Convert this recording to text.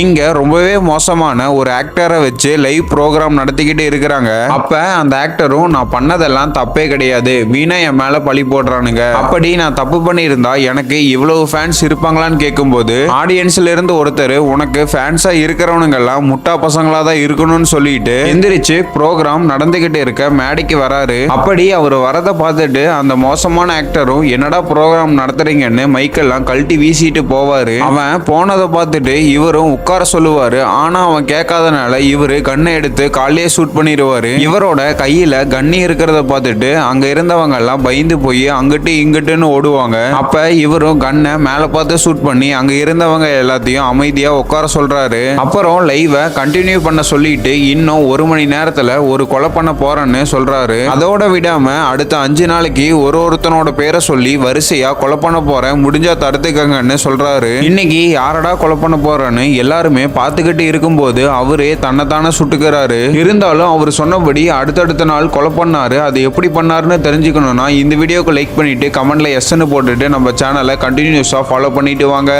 இங்கே ரொம்பவே மோசமான ஒரு ஆக்டரை வச்சு லைவ் ப்ரோக்ராம் நடத்திக்கிட்டு இருக்கிறாங்க. அப்போ அந்த ஆக்டரும் நான் பண்ணதெல்லாம் தப்பே கிடையாது. வீணா என் மேலே பழி போடுறானுங்க. அப்படி நான் தப்பு பண்ணியிருந்தா எனக்கு இவ்வளவு ஃபேன்ஸ் இருப்பாங்களான்னு கேட்கும்போது ஆடியன்ஸ்ல இருந்து ஒருத்தர் உனக்கு ஃபேன்ஸாக இருக்கிறவனுங்க எல்லாம் முட்டா பசங்களாக தான் இருக்கணும்னு சொல்லிட்டு எந்திரிச்சு ப்ரோக்ராம் நடந்துகிட்டு இருக்க மேடைக்கு வராரு. அப்படி அவர் வரதை பார்த்துட்டு அந்த மோசமான ஆக்டரும் என்னடா ப்ரோக்ராம் நடத்துறீங்கன்னு மைக்கெல்லாம் கழட்டி வீசிட்டு போவாரு. அவன் போனதை பார்த்துட்டு இவரும் உட்கார சொல்லுவாரு. ஆனா அவன் கேட்காதனால இவரு கண்ணை எடுத்து காலையே ஷூட் பண்ணிடுவாரு. இவரோட கையில கண்ணி இருக்கிறத பார்த்துட்டு அங்க இருந்தவங்க எல்லாம் பயந்து போய் அங்கிட்டு இங்கிட்டுன்னு ஓடுவாங்க. அப்ப இவரும் கண்ணை மேல பார்த்து ஷூட் பண்ணி அங்க இருந்தவங்க எல்லாத்தையும் அமைதியா உட்கார சொல்றாரு. அப்புறம் லைவை கண்டினியூ பண்ண சொல்லிட்டு இன்னும் ஒரு மணி நேரத்துல ஒரு கொலை பண்ண போறேன்னு சொல்றாரு. அதோட விடாம அடுத்த அஞ்சு நாளைக்கு ஒரு ஒருத்தனோட பேரை சொல்லி வரிசையா கொலை பண்ண போறேன். முடிஞ்சா தடுத்துக்கங்கன்னு சொல்றாரு. இன்னைக்கு யாரடா கொலை பண்ண போறேன்னு எல்லாருமே பார்த்துக்கிட்டு இருக்கும்போது அவரே தன்னைத்தானே சுட்டுக்கிறாரு. இருந்தாலும் அவர் சொன்னபடி அடுத்தடுத்த நாள் கொலை பண்ணாரு. அது எப்படி பண்ணாருன்னு தெரிஞ்சுக்கணும்னா இந்த வீடியோக்கு லைக் பண்ணிட்டு கமெண்ட்ல எஸ்ன்னு போட்டுட்டு நம்ம சேனலை கண்டினியூஸா ஃபாலோ பண்ணிட்டு வாங்க.